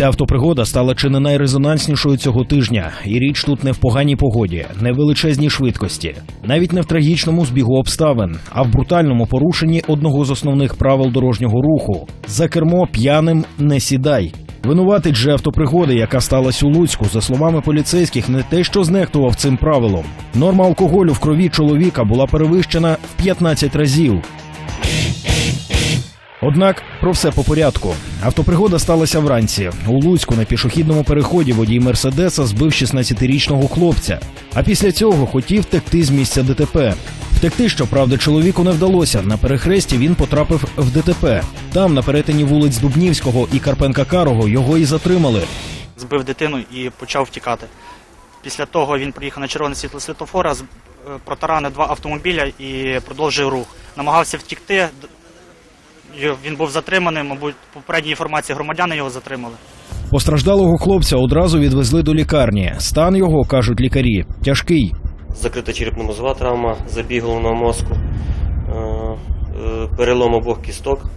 Ця автопригода стала чи не найрезонанснішою цього тижня, і річ тут не в поганій погоді, не в величезній швидкості, навіть не в трагічному збігу обставин, а в брутальному порушенні одного з основних правил дорожнього руху: за кермо п'яним не сідай. Винуватить же автопригоди, яка сталася у Луцьку, за словами поліцейських, не те, що знехтував цим правилом. Норма алкоголю в крові чоловіка була перевищена в 15 разів. Однак про все по порядку. Автопригода сталася вранці. У Луцьку на пішохідному переході водій Мерседеса збив 16-річного хлопця. А після цього хотів втекти з місця ДТП. Втекти, щоправда, чоловіку не вдалося. На перехресті він потрапив в ДТП. Там, на перетині вулиць Дубнівського і Карпенка Карого, його і затримали. збив дитину і почав втікати. Після того він приїхав на червоне світло світлофора, з- е, протаранив два автомобіля і продовжив рух. Намагався втікти. Він був затриманий, мабуть, по попередній інформації громадяни його затримали. Постраждалого хлопця одразу відвезли до лікарні. Стан його, кажуть лікарі, тяжкий. закрита черепно-мозова травма, забіг головного мозку, е, е, перелом обох кісток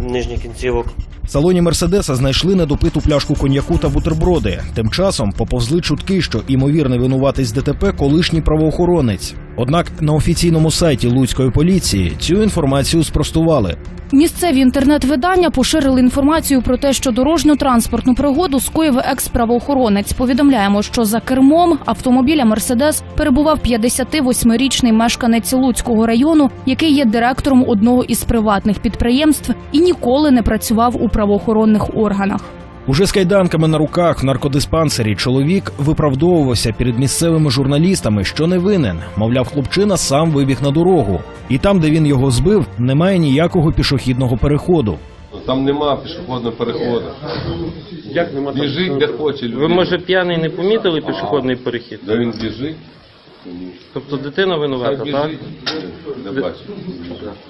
нижніх кінцівок. В салоні Мерседеса знайшли недопиту пляшку коньяку та бутерброди. Тим часом поповзли чутки, що імовірний винуватець ДТП колишній правоохоронець. Однак на офіційному сайті Луцької поліції цю інформацію спростували. Місцеві інтернет-видання поширили інформацію про те, що дорожньо-транспортну пригоду скоїв екс-правоохоронець. Повідомляємо, що за кермом автомобіля Мерседес перебував 58-річний мешканець Луцького району, який є директором одного із приватних підприємств і ніколи не працював у правоохоронних органах. Уже з кайданками на руках в наркодиспансері чоловік виправдовувався перед місцевими журналістами, що не винен. Мовляв, хлопчина сам вибіг на дорогу. І там, де він його збив, немає ніякого пішохідного переходу. Там нема пішохідного переходу. Як нема? Біжить де хоче. Ви, може, п'яний не помітили пішохідний перехід? Де він біжить? Тобто дитина Хай винувата, так? біжить. Не бачить.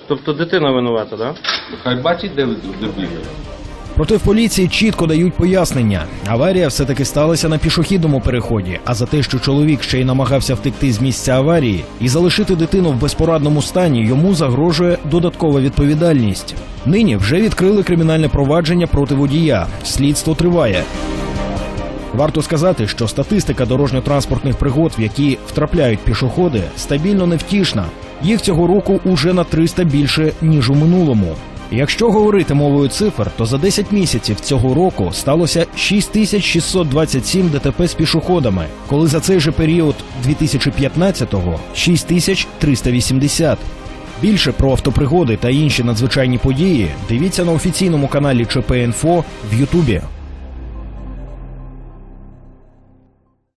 Тобто дитина винувата, так? Хай бачить, де ви де бігає. Проте в поліції чітко дають пояснення. Аварія все-таки сталася на пішохідному переході. А за те, що чоловік ще й намагався втекти з місця аварії і залишити дитину в безпорадному стані, йому загрожує додаткова відповідальність. Нині вже відкрили кримінальне провадження проти водія. Слідство триває. Варто сказати, що статистика дорожньо-транспортних пригод, в які втрапляють пішоходи, стабільно невтішна. Їх цього року уже на 300 більше ніж у минулому. Якщо говорити мовою цифр, то за 10 місяців цього року сталося 6627 ДТП з пішоходами, коли за цей же період 2015-го 6380. Більше про автопригоди та інші надзвичайні події дивіться на офіційному каналі ЧП.Інфо в Ютубі.